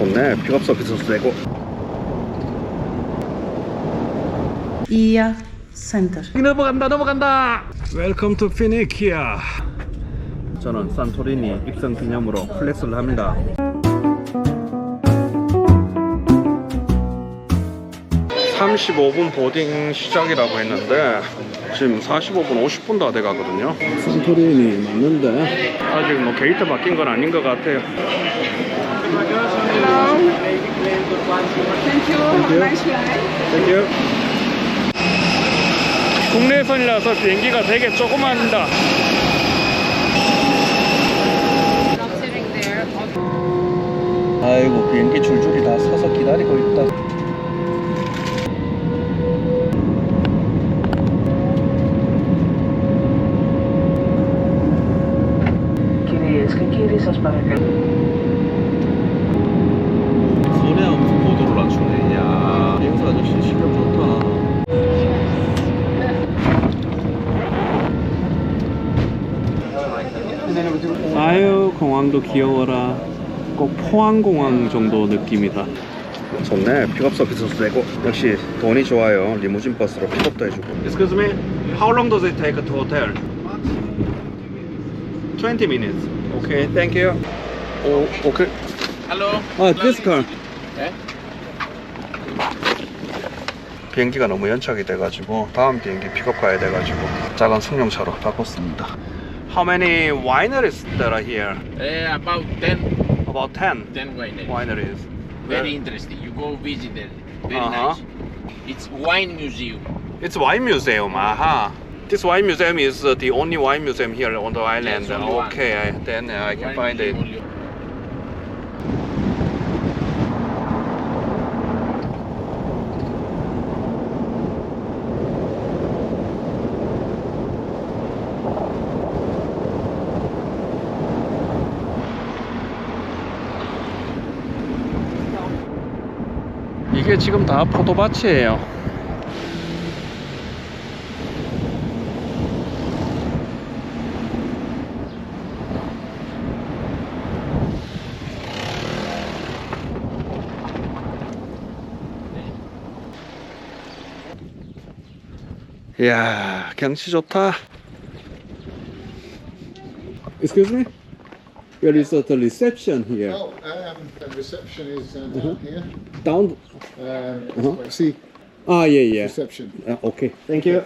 좋네. 픽업 서비스도 되고. Ia Center. 넘어간다, 넘어간다. Welcome to Phoenicia. 저는 산토리니 입성 기념으로 플렉스를 합니다. 35분 보딩 시작이라고 했는데 지금 45분 50분 다 돼가거든요. 산토리니 맞는데 아직 뭐 게이트 바뀐 건 아닌 것 같아요. 국내선이라서 비행기가 되게 조그만다. 아이고 비행기 줄줄 아유, 공항도 귀여워라. 꼭 포항공항 정도 느낌이다. 좋네. 픽업 서비스도 되고. 역시 돈이 좋아요. 리무진 버스로 픽업도 해주고. Excuse me. How long does it take to hotel? 20 minutes. Okay, thank you. 오, 오케이. Hello. 아, this car. 네? 비행기가 너무 연착이 돼가지고 다음 비행기 픽업 가야 돼가지고 작은 승용차로 바꿨습니다. How many wineries there are here? Uh, about 10, About 10 10 wineries. wineries. Very interesting. You go visit it. Very Uh-huh. nice. It's wine museum. It's wine museum. Aha. This wine museum is uh, the only wine museum here on the island. Yes, okay, I, then uh, I can Wine find it. 지금 다 포도밭이에요. 이야, 경치 좋다. Excuse me? Where is the reception here? Oh, um, the reception is uh, down here. Down. Um, Uh-huh. See, Ah, yeah, yeah. reception. Uh, okay, thank you.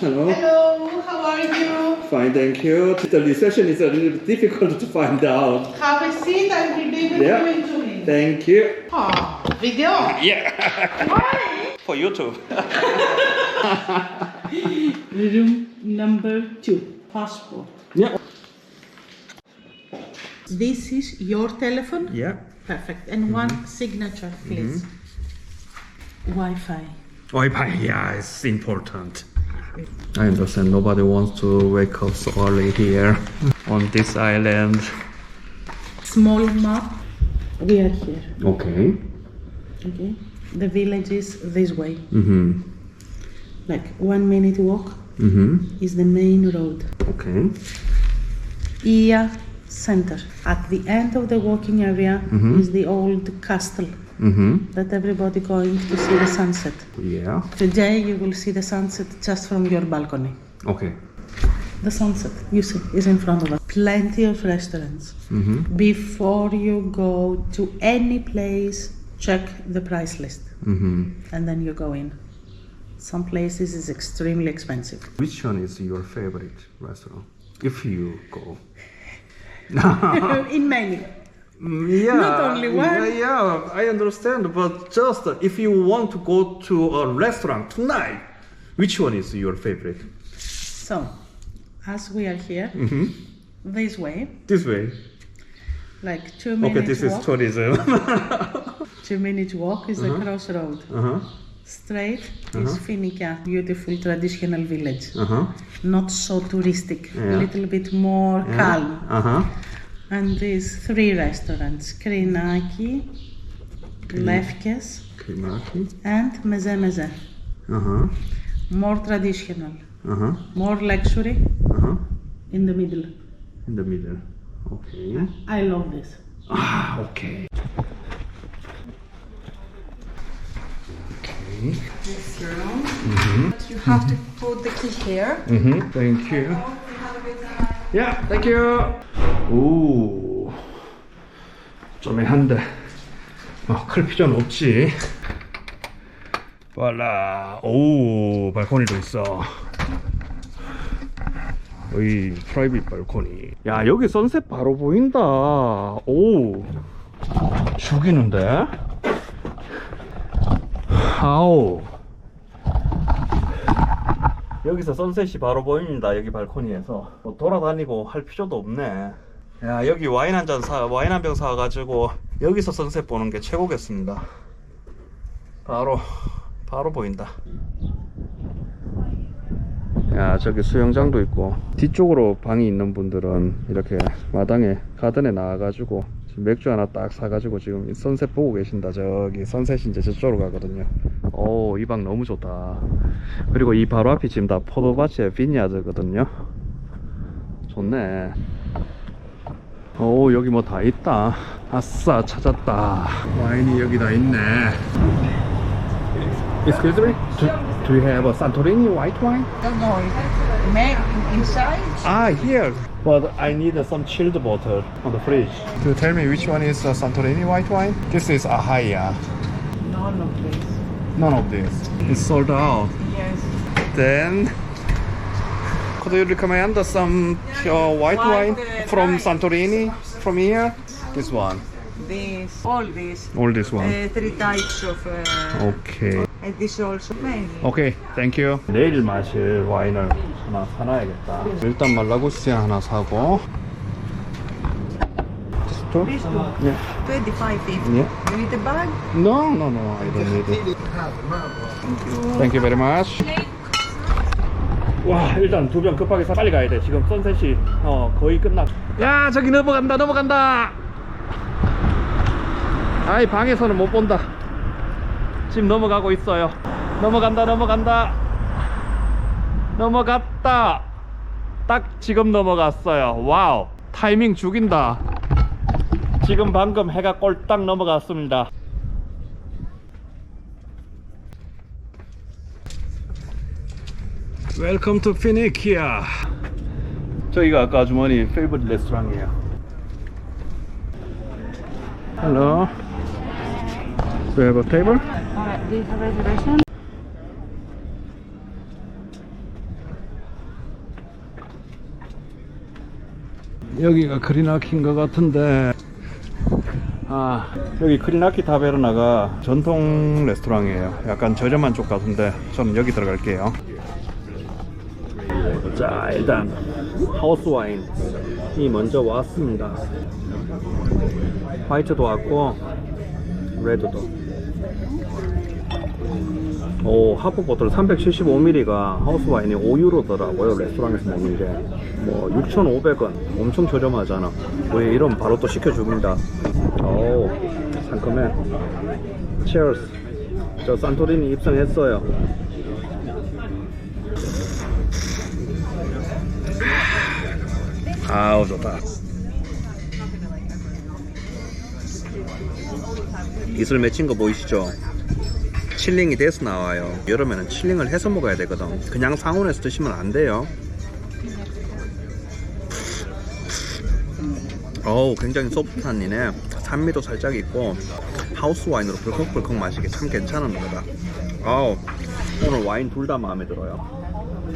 Hello. Hello, how are you? Fine, thank you. The reception is a little difficult to find out. Have a seat, I will deliver Yeah. you into me. Thank you. Ah, video. Yeah. Why? For you too. Room number two. Passport. Yeah. This is your telephone? Yeah. Perfect. And one signature, please. Wi-Fi. Wi-Fi, yeah, it's important. I understand nobody wants to wake up so early here on this island. Small map. We are here. Okay. Okay. The village is this way. Mm-hmm. Like one minute walk Mm-hmm. is the main road. Okay. Ia Center. At the end of the walking area is the old castle Mm-hmm. that everybody going to see the sunset. Yeah. Today you will see the sunset just from your balcony. Okay. The sunset, you see, is in front of us. Plenty of restaurants. Mm-hmm. Before you go to any place, check the price list Mm-hmm. and then you go in. Some places is extremely expensive. Which one is your favorite restaurant? If you go. in many. Mm, yeah. Not only one. Yeah, yeah, I understand. But just uh, if you want to go to a restaurant tonight, which one is your favorite? So, as we are here, Mm-hmm. this way, This way. like two minutes Okay, this is walk, tourism. two minutes walk is the crossroad. uh-huh straight uh-huh. is Phoenicia, beautiful traditional village. Uh-huh. Not so touristic, a yeah. little bit more yeah. calm. Uh-huh. And these three restaurants, Krinaki, Lefkes, and Meze Meze. Uh-huh. More traditional, uh-huh. more luxury uh-huh. in the middle. In the middle, okay. I love this. Ah, okay. 케이. 오케이. You have to put the key here. 음, thank you. Yeah, thank you. 오, 좀 애한데. 어, 클 필요는 없지. 빨라. 오, 발코니도 있어. 이 프라이빗 발코니. 야, 여기 선셋 바로 보인다. 오, 죽이는데? 아우. 여기서 선셋이 바로 보입니다. 여기 발코니에서 뭐 돌아다니고 할 필요도 없네. 야 여기 와인 한 잔 사, 와인 한 병 사가지고 여기서 선셋 보는 게 최고겠습니다. 바로 바로 보인다. 야 저기 수영장도 있고 뒤쪽으로 방이 있는 분들은 이렇게 마당에 가든에 나와가지고 맥주 하나 딱 사가지고 지금 이 선셋 보고 계신다. 저기 선셋이 이제 저쪽으로 가거든요. 오 이 방 너무 좋다. 그리고 이 바로 앞이 지금 다 포도밭의 비니아드거든요. 좋네. 오 여기 뭐 다 있다. 아싸 찾았다. 와인이 여기 다 있네. Excuse me? Do, do you have a Santorini white wine? Don't know. Make inside. Ah, here. But I need some chilled water on the fridge. To tell me which one is uh, Santorini white wine? This is Ahaya. None of this. None of this. It's sold out. Yes. Then, could you recommend some uh, white White, wine uh, from wine. Santorini from here? This one. This, all this. All this one. Uh, three types of. Uh, Okay. And this also many. 오케이, 땡큐. 내일 마실 와인을 하나 사놔야겠다. 일단 말라구스티아 하나 사고. 스토? This two. 네. 25 네. You need a bag? No, no, no, I don't need it. Thank you very much. 와, 일단 두 병 급하게 사 빨리 가야 돼. 지금 선셋이 어 거의 끝나. 야, 저기 넘어간다, 넘어간다. 아이 방에서는 못 본다. 지금 넘어가고 있어요. 넘어간다, 넘어간다. 넘어갔다. 딱 지금 넘어갔어요. 와우, 타이밍 죽인다. 지금 방금 해가 꼴딱 넘어갔습니다. 웰컴 투 피니키아 저희가 아까 아주머니 페이버릿 레스토랑이에요 Hello Do have a table? Alright, do you have reservation? 여기가 크리나키인 것 같은데. 아 여기 크리나키 타베르나가 전통 레스토랑이에요. 약간 저렴한 쪽 같은데 저는 여기 들어갈게요. 자 일단 하우스 와인이 먼저 왔습니다. 화이트도 왔고 레드도 오 하프 보틀 375ml가 하우스 와인이 5유로더라고요 레스토랑에서 먹는 게 뭐 6,500원. 엄청 저렴하잖아. 왜 이런 바로 또 시켜줍니다. 오 상큼해. Cheers. 저 산토리니 입성했어요. 아우 좋다. 이슬 맺힌 거 보이시죠? 칠링이 돼서 나와요. 여름에는 칠링을 해서 먹어야 되거든. 그냥 상온에서 드시면 안 돼요. 어우, 굉장히 소프트한 이네. 산미도 살짝 있고 하우스 와인으로 벌컥벌컥 마시기 참 괜찮은 거다. 어우, 오늘 와인 둘 다 마음에 들어요.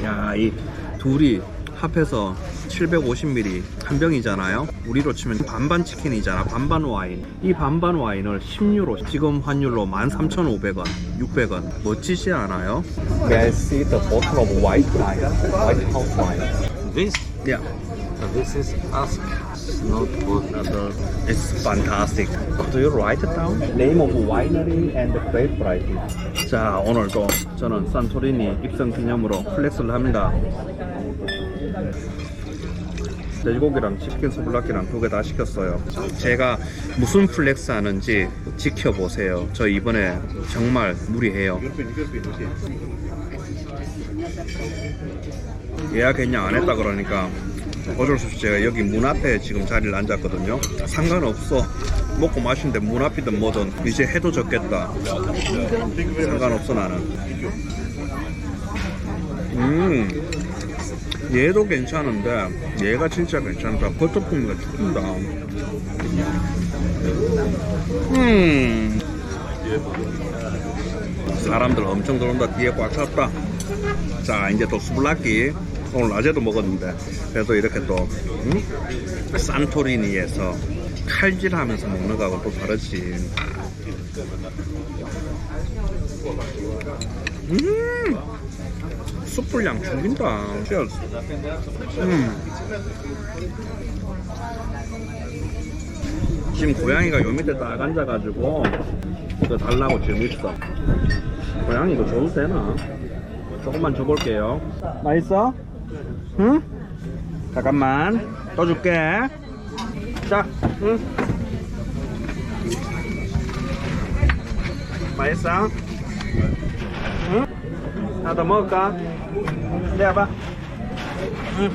야, 이 둘이 합해서 750ml 한 병이잖아요. 우리로 치면 반반 치킨이잖아. 반반 와인. 이 반반 와인을 10유로, 지금 환율로 13,500원, 600원. 멋지지 않아요? May I see the bottle of white wine? White house wine. This, Yeah. this is ask. It's not good. It's fantastic. Could you write it down? Name of winery and grape variety. 자, 오늘도 저는 산토리니 입성 기념으로 플렉스를 합니다. 돼지고기랑 치킨 스블락이랑 두 개 다 시켰어요. 제가 무슨 플렉스 하는지 지켜보세요. 저 이번에 정말 무리해요. 예약 했냐 안 했다 그러니까 어쩔 수 없이 제가 여기 문 앞에 지금 자리를 앉았거든요. 상관없어. 먹고 마시는데 문 앞이든 뭐든 이제 해도 적겠다. 상관없어 나는. 음. 얘도 괜찮은데 얘가 진짜 괜찮다. 버터풍미가 죽는다. 음. 사람들 엄청 들어온다. 뒤에 꽉 찼다. 자 이제 또 수블라키 오늘 낮에도 먹었는데 그래도 이렇게 또 음? 산토리니에서 칼질하면서 먹는 거하고 또 다르지 음 숯불량 죽인다 Cheers. 음. 지금 고양이가 요 밑에 딱 앉아가지고 이거 달라고 지금 있어 고양이 이거 줘도 되나? 조금만 줘볼게요. 맛있어? 응? 잠깐만. 더 줄게. 자, 응? 맛있어? 응? 하나 더 먹을까? 내봐. 응.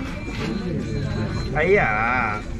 아이야.